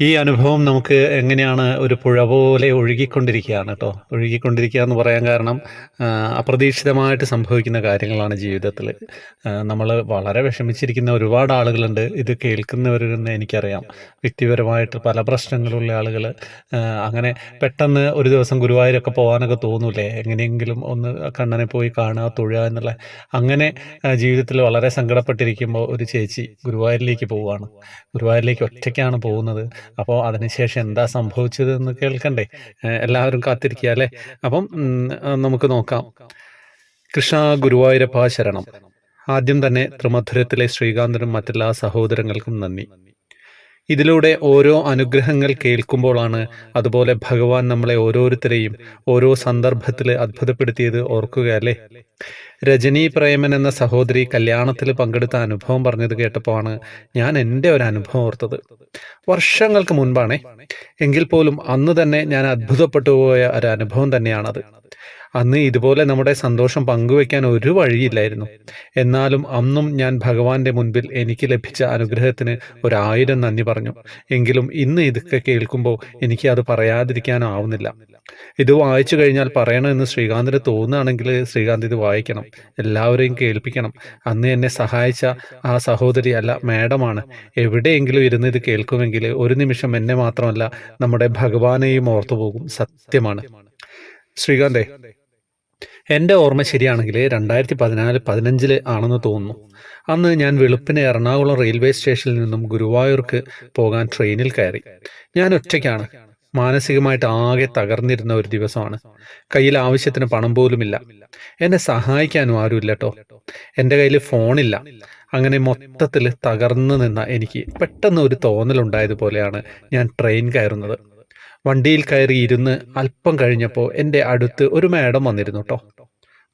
ഈ അനുഭവം നമുക്ക് എങ്ങനെയാണ് ഒരു പുഴ പോലെ ഒഴുകിക്കൊണ്ടിരിക്കുകയാണ് കേട്ടോ ഒഴുകിക്കൊണ്ടിരിക്കുക എന്ന് പറയാൻ കാരണം അപ്രതീക്ഷിതമായിട്ട് സംഭവിക്കുന്ന കാര്യങ്ങളാണ് ജീവിതത്തിൽ. നമ്മൾ വളരെ വിഷമിച്ചിരിക്കുന്ന ഒരുപാട് ആളുകളുണ്ട്. ഇത് കേൾക്കുന്നവരെന്ന് എനിക്കറിയാം. വ്യക്തിപരമായിട്ട് പല പ്രശ്നങ്ങളുള്ള ആളുകൾ അങ്ങനെ പെട്ടെന്ന് ഒരു ദിവസം ഗുരുവായൂരൊക്കെ പോകാനൊക്കെ തോന്നൂലേ? എങ്ങനെയെങ്കിലും ഒന്ന് കണ്ണനെ പോയി കാണുക തൊഴുക എന്നുള്ള. അങ്ങനെ ജീവിതത്തിൽ വളരെ സങ്കടപ്പെട്ടിരിക്കുമ്പോൾ ഒരു ചേച്ചി ഗുരുവായൂരിലേക്ക് പോവുകയാണ്. ഗുരുവായൂരിലേക്ക് ഒറ്റയ്ക്കാണ് പോകുന്നത്. അപ്പോൾ അതിനുശേഷം എന്താ സംഭവിച്ചത് എന്ന് കേൾക്കണ്ടേ എല്ലാവരും കാത്തിരിക്കുക അല്ലേ? അപ്പം നമുക്ക് നോക്കാം. കൃഷ്ണ ഗുരുവായൂരപ്പ ശരണം. ആദ്യം തന്നെ ത്രിമധുരത്തിലെ ശ്രീകാന്തനും മറ്റെല്ലാ സഹോദരങ്ങൾക്കും നന്ദി. ഇതിലൂടെ ഓരോ അനുഗ്രഹങ്ങൾ കേൾക്കുമ്പോഴാണ് അതുപോലെ ഭഗവാൻ നമ്മളെ ഓരോരുത്തരെയും ഓരോ സന്ദർഭത്തിൽ അത്ഭുതപ്പെടുത്തിയത് ഓർക്കുകയല്ലേ രജനി പ്രേമൻ എന്ന സഹോദരി കല്യാണത്തിൽ പങ്കെടുത്ത അനുഭവം പറഞ്ഞത് കേട്ടപ്പോഴാണ് ഞാൻ എന്റെ ഒരു അനുഭവം ഓർത്തത്. വർഷങ്ങൾക്ക് മുൻപാണേ എങ്കിൽ പോലും അന്ന് തന്നെ ഞാൻ അത്ഭുതപ്പെട്ടു പോയ ഒരു അനുഭവം തന്നെയാണത്. അന്ന് ഇതുപോലെ നമ്മുടെ സന്തോഷം പങ്കുവെക്കാൻ ഒരു വഴിയില്ലായിരുന്നു. എന്നാലും അന്നും ഞാൻ ഭഗവാന്റെ മുൻപിൽ എനിക്ക് ലഭിച്ച അനുഗ്രഹത്തിന് ഒരായിരം നന്ദി പറഞ്ഞു. എങ്കിലും ഇന്ന് ഇതൊക്കെ കേൾക്കുമ്പോൾ എനിക്ക് അത് പറയാതിരിക്കാനാവുന്നില്ല. ഇത് വായിച്ചു കഴിഞ്ഞാൽ പറയണമെന്ന് ശ്രീകാന്തിന് തോന്നുകയാണെങ്കിൽ ശ്രീകാന്ത് ഇത് വായിക്കണം. എല്ലാവരെയും കേൾപ്പിക്കണം. അന്ന് എന്നെ സഹായിച്ച ആ സഹോദരി അല്ല മാഡമാണ്. എവിടെയെങ്കിലും ഇരുന്ന് ഇത് കേൾക്കുമെങ്കിൽ ഒരു നിമിഷം എന്നെ മാത്രമല്ല നമ്മുടെ ഭഗവാനെയും ഓർത്തുപോകും സത്യമാണ്. ശ്രീകാന്തേ എന്റെ ഓർമ്മ ശരിയാണെങ്കിൽ രണ്ടായിരത്തി പതിനാല് പതിനഞ്ചിൽ ആണെന്ന് തോന്നുന്നു. അന്ന് ഞാൻ വെളുപ്പിന് എറണാകുളം റെയിൽവേ സ്റ്റേഷനിൽ നിന്നും ഗുരുവായൂർക്ക് പോകാൻ ട്രെയിനിൽ കയറി. ഞാൻ ഒറ്റയ്ക്കാണ്. മാനസികമായിട്ട് ആകെ തകർന്നിരുന്ന ഒരു ദിവസമാണ്. കയ്യിൽ ആവശ്യത്തിന് പണം പോലുമില്ല. എന്നെ സഹായിക്കാനും ആരുമില്ല കേട്ടോ എന്റെ കയ്യിൽ ഫോണില്ല. അങ്ങനെ മൊത്തത്തിൽ തകർന്നു നിന്ന എനിക്ക് പെട്ടെന്ന് ഒരു തോന്നലുണ്ടായതുപോലെയാണ് ഞാൻ ട്രെയിൻ കയറുന്നത്. വണ്ടിയിൽ കയറി ഇരുന്ന് അല്പം കഴിഞ്ഞപ്പോൾ എന്റെ അടുത്ത് ഒരു മാഡം വന്നിരുന്നു കേട്ടോ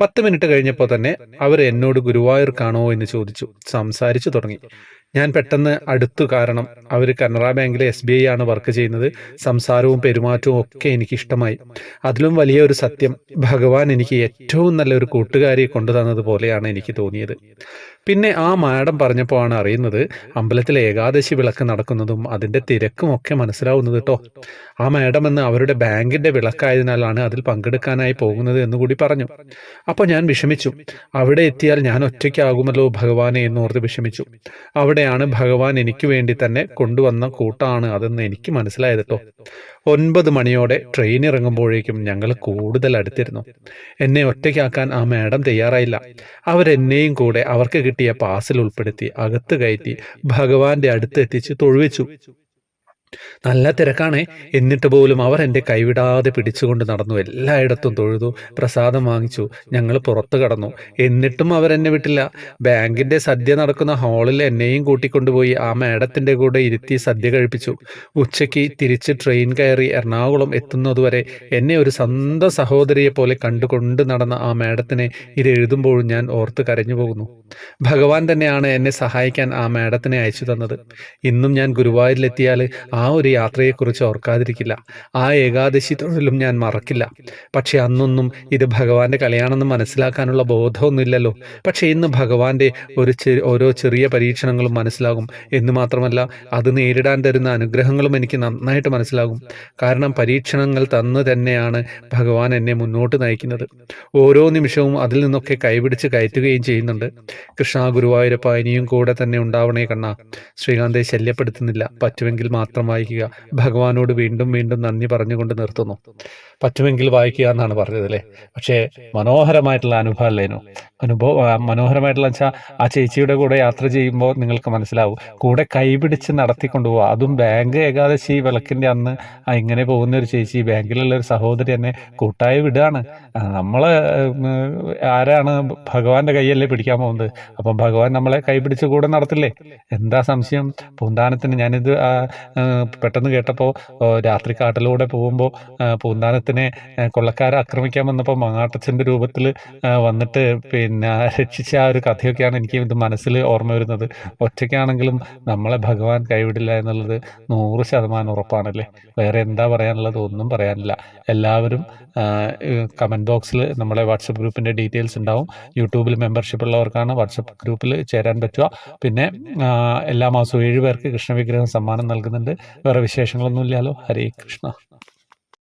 പത്ത് മിനിറ്റ് കഴിഞ്ഞപ്പോൾ തന്നെ അവർ എന്നോട് ഗുരുവായൂർ കാണോ എന്ന് ചോദിച്ചു സംസാരിച്ചു തുടങ്ങി. ഞാൻ പെട്ടെന്ന് അടുത്തു കാരണം അവർ കനറ ബാങ്കിലെ എസ് ബി ഐ ആണ് വർക്ക് ചെയ്യുന്നത് സംസാരവും പെരുമാറ്റവും ഒക്കെ എനിക്ക് ഇഷ്ടമായി അതിലും വലിയ ഒരു സത്യം ഭഗവാൻ എനിക്ക് ഏറ്റവും നല്ലൊരു കൂട്ടുകാരിയെ കൊണ്ടുതന്നത് പോലെയാണ് എനിക്ക് തോന്നിയത്. പിന്നെ ആ മാഡം പറഞ്ഞപ്പോൾ ആണ് അറിയുന്നത് അമ്പലത്തിലെ ഏകാദശി വിളക്ക് നടക്കുന്നതും അതിന്റെ തിരക്കും ഒക്കെ മനസ്സിലാവുന്നത് കേട്ടോ ആ മാഡം എന്ന് അവരുടെ ബാങ്കിന്റെ വിളക്കായതിനാലാണ് അതിൽ പങ്കെടുക്കാനായി പോകുന്നത് എന്ന് കൂടി പറഞ്ഞു. അപ്പോൾ ഞാൻ വിഷമിച്ചു. അവിടെ എത്തിയാൽ ഞാൻ ഒറ്റയ്ക്കാകുമല്ലോ ഭഗവാനെ എന്നോർത്ത് വിഷമിച്ചു. അവിടെയാണ് ഭഗവാൻ എനിക്ക് വേണ്ടി തന്നെ കൊണ്ടുവന്ന കൂട്ടാണ് അതെന്ന് എനിക്ക് മനസ്സിലായത് കേട്ടോ ഒൻപത് മണിയോടെ ട്രെയിൻ ഇറങ്ങുമ്പോഴേക്കും ഞങ്ങൾ കൂടുതൽ അടുത്തിരുന്നു. എന്നെ ഒറ്റയ്ക്കാക്കാൻ ആ മാഡം തയ്യാറായില്ല. അവരെന്നെയും കൂടെ അവർക്ക് കിട്ടിയ പാസിൽ ഉൾപ്പെടുത്തി അകത്ത് കയറ്റി ഭഗവാന്റെ അടുത്ത് എത്തിച്ച് തൊഴുവിച്ചു. നല്ല തിരക്കാണേ. എന്നിട്ട് പോലും അവർ എന്റെ കൈവിടാതെ പിടിച്ചുകൊണ്ട് നടന്നു. എല്ലായിടത്തും തൊഴുതു പ്രസാദം വാങ്ങിച്ചു. ഞങ്ങൾ പുറത്തു കടന്നു. എന്നിട്ടും അവരെന്നെ വിട്ടില്ല. ബാങ്കിന്റെ സദ്യ നടക്കുന്ന ഹാളിൽ എന്നെയും കൂട്ടിക്കൊണ്ടുപോയി ആ മേഡത്തിന്റെ കൂടെ ഇരുത്തി സദ്യ കഴിപ്പിച്ചു. ഉച്ചയ്ക്ക് തിരിച്ച് ട്രെയിൻ കയറി എറണാകുളം എത്തുന്നതുവരെ എന്നെ ഒരു സ്വന്തം സഹോദരിയെ പോലെ കണ്ടുകൊണ്ട് നടന്ന ആ മേഡത്തിനെ ഇത് എഴുതുമ്പോഴും ഞാൻ ഓർത്ത് കരഞ്ഞു പോകുന്നു. ഭഗവാൻ തന്നെയാണ് എന്നെ സഹായിക്കാൻ ആ മേഡത്തിനെ അയച്ചു തന്നത്. ഇന്നും ഞാൻ ഗുരുവായൂരിലെത്തിയാൽ ആ ഒരു യാത്രയെക്കുറിച്ച് ഓർക്കാതിരിക്കില്ല. ആ ഏകാദശി തൊഴിലും ഞാൻ മറക്കില്ല. പക്ഷെ അന്നൊന്നും ഇത് ഭഗവാന്റെ കളിയാണെന്ന് മനസ്സിലാക്കാനുള്ള ബോധമൊന്നുമില്ലല്ലോ. പക്ഷെ ഇന്ന് ഭഗവാന്റെ ഒരു ഓരോ ചെറിയ പരീക്ഷണങ്ങളും മനസ്സിലാകും. എന്ന് മാത്രമല്ല അത് നേരിടാൻ തരുന്ന അനുഗ്രഹങ്ങളും എനിക്ക് നന്നായിട്ട് മനസ്സിലാകും. കാരണം പരീക്ഷണങ്ങൾ തന്നു തന്നെയാണ് ഭഗവാൻ എന്നെ മുന്നോട്ട് നയിക്കുന്നത്. ഓരോ നിമിഷവും അതിൽ നിന്നൊക്കെ കൈപിടിച്ച് കയറ്റുകയും ചെയ്യുന്നുണ്ട്. കൃഷ്ണ ഗുരുവായൂരപ്പ ഇനിയും കൂടെ തന്നെ ഉണ്ടാവണേ കണ്ണ. ശ്രീകാന്തെ ശല്യപ്പെടുത്തുന്നില്ല. പറ്റുമെങ്കിൽ മാത്രം വായിക്കുക. ഭഗവാനോട് വീണ്ടും വീണ്ടും നന്ദി പറഞ്ഞുകൊണ്ട് നിർത്തുന്നു. പറ്റുമെങ്കിൽ വായിക്കുക എന്നാണ് പറഞ്ഞത് അല്ലേ പക്ഷേ മനോഹരമായിട്ടുള്ള അനുഭവം അല്ലേനു അനുഭവം മനോഹരമായിട്ടുള്ള വെച്ചാൽ ആ ചേച്ചിയുടെ കൂടെ യാത്ര ചെയ്യുമ്പോൾ നിങ്ങൾക്ക് മനസ്സിലാവും. കൂടെ കൈപിടിച്ച് നടത്തിക്കൊണ്ടുപോകുക അതും ബാങ്ക് ഏകാദശി വിളക്കിന്റെ അന്ന് ഇങ്ങനെ പോകുന്ന ഒരു ചേച്ചി ബാങ്കിലുള്ള ഒരു സഹോദരി എന്നെ കൂട്ടായി വിടുകയാണ് നമ്മൾ ആരാണ് ഭഗവാന്റെ കൈയല്ലേ പിടിക്കാൻ പോകുന്നത്? അപ്പം ഭഗവാൻ നമ്മളെ കൈപിടിച്ച് കൂടെ നടത്തില്ലേ? എന്താ സംശയം? പൂന്താനത്തിന് ഞാനിത് പെട്ടെന്ന് കേട്ടപ്പോൾ രാത്രി കാട്ടിലൂടെ പോകുമ്പോൾ പൂന്താനത്തിനെ കൊള്ളക്കാരെ ആക്രമിക്കാൻ വന്നപ്പോൾ മങ്ങാട്ടച്ഛന്റെ രൂപത്തിൽ വന്നിട്ട് പിന്നെ രക്ഷിച്ച ആ ഒരു കഥയൊക്കെയാണ് എനിക്ക് ഇത് മനസ്സിൽ ഓർമ്മ വരുന്നത്. ഒറ്റയ്ക്കാണെങ്കിലും നമ്മളെ ഭഗവാൻ കൈവിടില്ല എന്നുള്ളത് നൂറ് ശതമാനം ഉറപ്പാണല്ലേ? വേറെ എന്താ പറയാനുള്ളത്? ഒന്നും പറയാനില്ല. എല്ലാവരും കമന്റ് ബോക്സിൽ നമ്മളെ വാട്സപ്പ് ഗ്രൂപ്പിന്റെ ഡീറ്റെയിൽസ് ഉണ്ടാവും. യൂട്യൂബിൽ മെമ്പർഷിപ്പ് ഉള്ളവർക്കാണ് വാട്സപ്പ് ഗ്രൂപ്പിൽ ചേരാൻ പറ്റുക. പിന്നെ എല്ലാ മാസവും ഏഴ് പേർക്ക് കൃഷ്ണവിഗ്രഹം സമ്മാനം നൽകുന്നുണ്ട്. വേറെ വിശേഷങ്ങളൊന്നുമില്ലല്ലോ. ഹരേ കൃഷ്ണ.